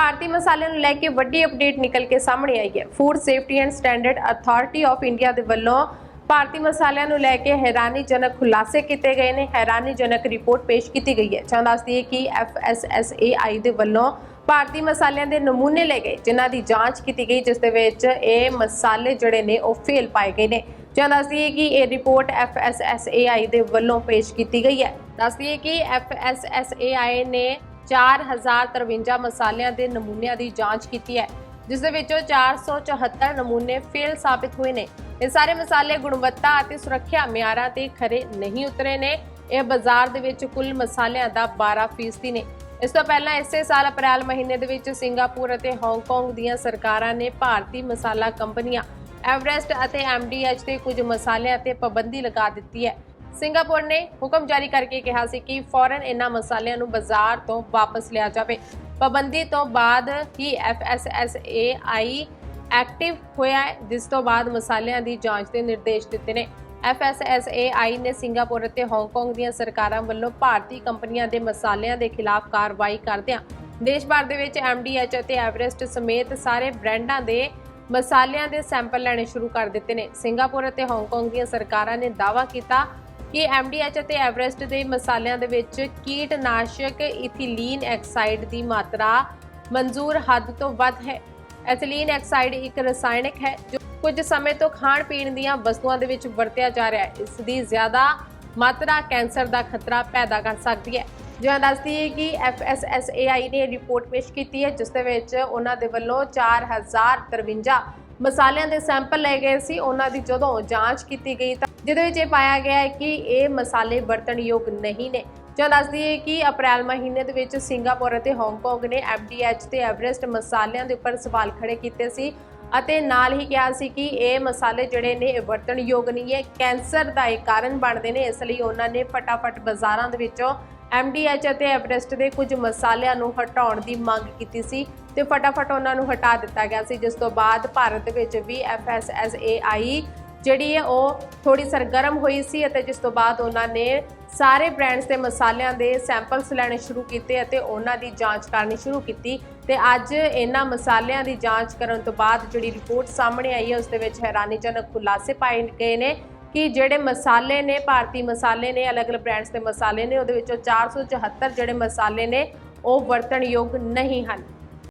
ਭਾਰਤੀ ਮਸਾਲਿਆਂ ਨੂੰ ਲੈ ਕੇ ਵੱਡੀ ਅਪਡੇਟ ਨਿਕਲ ਕੇ ਸਾਹਮਣੇ ਆਈ ਹੈ। Food safety and standard authority of India ਦੇ ਵੱਲੋਂ ਭਾਰਤੀ ਮਸਾਲਿਆਂ ਨੂੰ ਲੈ ਕੇ ਹੈਰਾਨੀਜਨਕ ਖੁਲਾਸੇ ਕੀਤੇ ਗਏ ਨੇ। ਹੈਰਾਨੀਜਨਕ ਰਿਪੋਰਟ ਪੇਸ਼ ਕੀਤੀ ਗਈ ਹੈ। ਚਾਹ ਦੱਸਦੀ ਹੈ ਕਿ FSSAI ਦੇ ਵੱਲੋਂ ਭਾਰਤੀ ਮਸਾਲਿਆਂ ਦੇ ਨਮੂਨੇ ਲਏ ਗਏ, ਜਿਨ੍ਹਾਂ ਦੀ ਜਾਂਚ ਕੀਤੀ ਗਈ, ਜਿਸ ਦੇ ਵਿੱਚ ਇਹ ਮਸਾਲੇ ਜਿਹੜੇ ਨੇ, ਉਹ ਫੇਲ ਪਾਏ ਗਏ ਨੇ। ਜਾਂ ਦੱਸਦੀ ਹੈ ਕਿ ਇਹ ਰਿਪੋਰਟ FSSAI ਦੇ ਵੱਲੋਂ ਪੇਸ਼ ਕੀਤੀ ਗਈ ਹੈ। ਦੱਸਦੀ ਹੈ ਕਿ FSSAI ਨੇ 4053 ਮਸਾਲਿਆਂ ਦੇ ਨਮੂਨਿਆਂ ਦੀ ਜਾਂਚ ਕੀਤੀ ਹੈ, ਜਿਸ ਦੇ ਵਿੱਚੋਂ 474 ਨਮੂਨੇ ਫੇਲ ਸਾਬਿਤ ਹੋਏ ਨੇ। ਇਹ ਸਾਰੇ ਮਸਾਲੇ ਗੁਣਵੱਤਾ ਅਤੇ ਸੁਰੱਖਿਆ ਮਿਆਰਾਂ ਤੇ ਖਰੇ ਨਹੀਂ ਉਤਰੇ ਨੇ। ਇਹ ਬਾਜ਼ਾਰ ਦੇ ਵਿੱਚ ਕੁੱਲ ਮਸਾਲਿਆਂ ਦਾ 12% ਨੇ। ਇਸ ਤੋਂ ਪਹਿਲਾਂ ਇਸੇ ਸਾਲ ਅਪ੍ਰੈਲ ਮਹੀਨੇ ਦੇ ਵਿੱਚ ਸਿੰਗਾਪੁਰ ਅਤੇ ਹਾਂਗਕਾਂਗ ਦੀਆਂ ਸਰਕਾਰਾਂ ਨੇ ਭਾਰਤੀ ਮਸਾਲਾ ਕੰਪਨੀਆਂ ਐਵਰੈਸਟ ਅਤੇ ਐਮਡੀਐਚ ਤੇ ਕੁਝ ਮਸਾਲਿਆਂ ਤੇ ਪਾਬੰਦੀ ਲਗਾ ਦਿੱਤੀ ਹੈ। ਸਿੰਗਾਪੁਰ ਨੇ ਹੁਕਮ ਜਾਰੀ ਕਰਕੇ ਕਿਹਾ ਸੀ ਕਿ ਫੌਰਨ ਇਹਨਾਂ ਮਸਾਲਿਆਂ ਨੂੰ ਬਾਜ਼ਾਰ ਤੋਂ ਵਾਪਸ ਲਿਆ ਜਾਵੇ। ਪਾਬੰਦੀ ਤੋਂ ਬਾਅਦ ਹੀ FSSAI ਐਕਟਿਵ ਹੋਇਆ ਜਿਸ ਤੋਂ ਬਾਅਦ ਮਸਾਲਿਆਂ ਦੀ ਜਾਂਚ ਦੇ ਨਿਰਦੇਸ਼ ਦਿੱਤੇ ਨੇ। FSSAI ਨੇ ਸਿੰਗਾਪੁਰ ਅਤੇ ਹਾਂਗਕਾਂਗ ਦੀਆਂ ਸਰਕਾਰਾਂ ਵੱਲੋਂ ਭਾਰਤੀ ਕੰਪਨੀਆਂ ਦੇ ਮਸਾਲਿਆਂ ਦੇ ਖਿਲਾਫ ਕਾਰਵਾਈ ਕਰਦਿਆਂ ਦੇਸ਼ ਭਰ ਦੇ ਵਿੱਚ MDH ਅਤੇ ਐਵਰੈਸਟ ਸਮੇਤ ਸਾਰੇ ਬ੍ਰਾਂਡਾਂ ਦੇ ਮਸਾਲਿਆਂ ਦੇ ਸੈਂਪਲ ਲੈਣੇ ਸ਼ੁਰੂ ਕਰ ਦਿੱਤੇ ਨੇ। ਸਿੰਗਾਪੁਰ ਅਤੇ ਹਾਂਗਕਾਂਗ ਦੀਆਂ ਸਰਕਾਰਾਂ ਨੇ ਦਾਅਵਾ ਕੀਤਾ ਕਿ MDH ਅਤੇ ਐਵਰੈਸਟ ਦੇ ਮਸਾਲਿਆਂ ਦੇ ਵਿੱਚ ਕੀਟਨਾਸ਼ਕ ਇਥਿਲੀਨ ਐਕਸਾਈਡ ਦੀ ਮਾਤਰਾ ਮਨਜ਼ੂਰ ਹੱਦ ਤੋਂ ਵੱਧ ਹੈ। ਐਥਿਲੀਨ ਐਕਸਾਈਡ ਇੱਕ ਰਸਾਇਣਕ ਹੈ ਜੋ ਕੁਝ ਸਮੇਂ ਤੋਂ ਖਾਣ ਪੀਣ ਦੀਆਂ ਵਸਤੂਆਂ ਦੇ ਵਿੱਚ ਵਰਤਿਆ ਜਾ ਰਿਹਾ ਹੈ। ਇਸ ਦੀ ਜ਼ਿਆਦਾ ਮਾਤਰਾ ਕੈਂਸਰ ਦਾ ਖਤਰਾ ਪੈਦਾ ਕਰ ਸਕਦੀ ਹੈ। ਜੋ ਦੱਸਦੀ ਹੈ ਕਿ FSSAI ਨੇ ਰਿਪੋਰਟ ਪੇਸ਼ ਕੀਤੀ ਹੈ, ਜਿਸ ਦੇ ਵਿੱਚ ਉਹਨਾਂ ਦੇ ਵੱਲੋਂ 4053 ਮਸਾਲਿਆਂ ਦੇ ਸੈਂਪਲ ਲਏ ਗਏ ਸੀ, ਉਹਨਾਂ ਦੀ ਜਦੋਂ ਜਾਂਚ ਕੀਤੀ ਗਈ ਤਾਂ ਜਿਹਦੇ ਵਿੱਚ ਇਹ ਪਾਇਆ ਗਿਆ ਹੈ ਕਿ ਇਹ ਮਸਾਲੇ ਵਰਤਣਯੋਗ ਨਹੀਂ ਨੇ। ਜੋ ਦੱਸਦੀ ਹੈ ਕਿ ਅਪ੍ਰੈਲ ਮਹੀਨੇ ਦੇ ਵਿੱਚ ਸਿੰਗਾਪੁਰ ਅਤੇ ਹਾਂਗਕਾਂਗ ਨੇ MDH ਤੇ ਐਵਰੈਸਟ ਮਸਾਲਿਆਂ ਦੇ ਉੱਪਰ ਸਵਾਲ ਖੜੇ ਕੀਤੇ ਸੀ ਅਤੇ ਨਾਲ ਹੀ ਕਿਹਾ ਸੀ ਕਿ ਇਹ ਮਸਾਲੇ ਜਿਹੜੇ ਨੇ ਇਹ ਵਰਤਣਯੋਗ ਨਹੀਂ ਹੈ, ਕੈਂਸਰ ਦਾ ਇਹ ਕਾਰਨ ਬਣਦੇ ਨੇ, ਇਸ ਲਈ ਉਹਨਾਂ ਨੇ ਫਟਾਫਟ ਬਾਜ਼ਾਰਾਂ ਦੇ ਵਿੱਚੋਂ MDH ਅਤੇ ਐਵਰੈਸਟ ਦੇ ਕੁਝ ਮਸਾਲਿਆਂ ਨੂੰ ਹਟਾਉਣ ਦੀ ਮੰਗ ਕੀਤੀ ਸੀ ਤੇ ਫਟਾਫਟ ਉਹਨਾਂ ਨੂੰ ਹਟਾ ਦਿੱਤਾ ਗਿਆ ਸੀ, ਜਿਸ ਤੋਂ ਬਾਅਦ ਭਾਰਤ ਵਿੱਚ ਵੀ FSSAI ਜਿਹੜੀ ਹੈ ਉਹ ਥੋੜੀ ਸਰਗਰਮ ਹੋਈ ਸੀ ਅਤੇ ਜਿਸ ਤੋਂ ਬਾਅਦ ਉਹਨਾਂ ਨੇ ਸਾਰੇ ਬ੍ਰਾਂਡਸ ਦੇ ਮਸਾਲਿਆਂ ਦੇ ਸੈਂਪਲਸ ਲੈਣੇ ਸ਼ੁਰੂ ਕੀਤੇ ਅਤੇ ਉਹਨਾਂ ਦੀ ਜਾਂਚ ਕਰਨੀ ਸ਼ੁਰੂ ਕੀਤੀ ਤੇ ਅੱਜ ਇਹਨਾਂ ਮਸਾਲਿਆਂ ਦੀ ਜਾਂਚ ਕਰਨ ਤੋਂ ਬਾਅਦ ਜਿਹੜੀ ਰਿਪੋਰਟ ਸਾਹਮਣੇ ਆਈ ਹੈ, ਉਸ ਦੇ ਵਿੱਚ ਹੈਰਾਨੀਜਨਕ ਖੁਲਾਸੇ ਪਾਏ ਗਏ ਨੇ ਕਿ ਜਿਹੜੇ ਮਸਾਲੇ ਨੇ, ਭਾਰਤੀ ਮਸਾਲੇ ਨੇ, ਅਲੱਗ-ਅਲੱਗ ਬ੍ਰਾਂਡਸ ਦੇ ਮਸਾਲੇ ਨੇ, ਉਹਦੇ ਵਿੱਚੋਂ 474 ਜਿਹੜੇ ਮਸਾਲੇ ਨੇ, ਉਹ ਵਰਤਣਯੋਗ ਨਹੀਂ ਹਨ।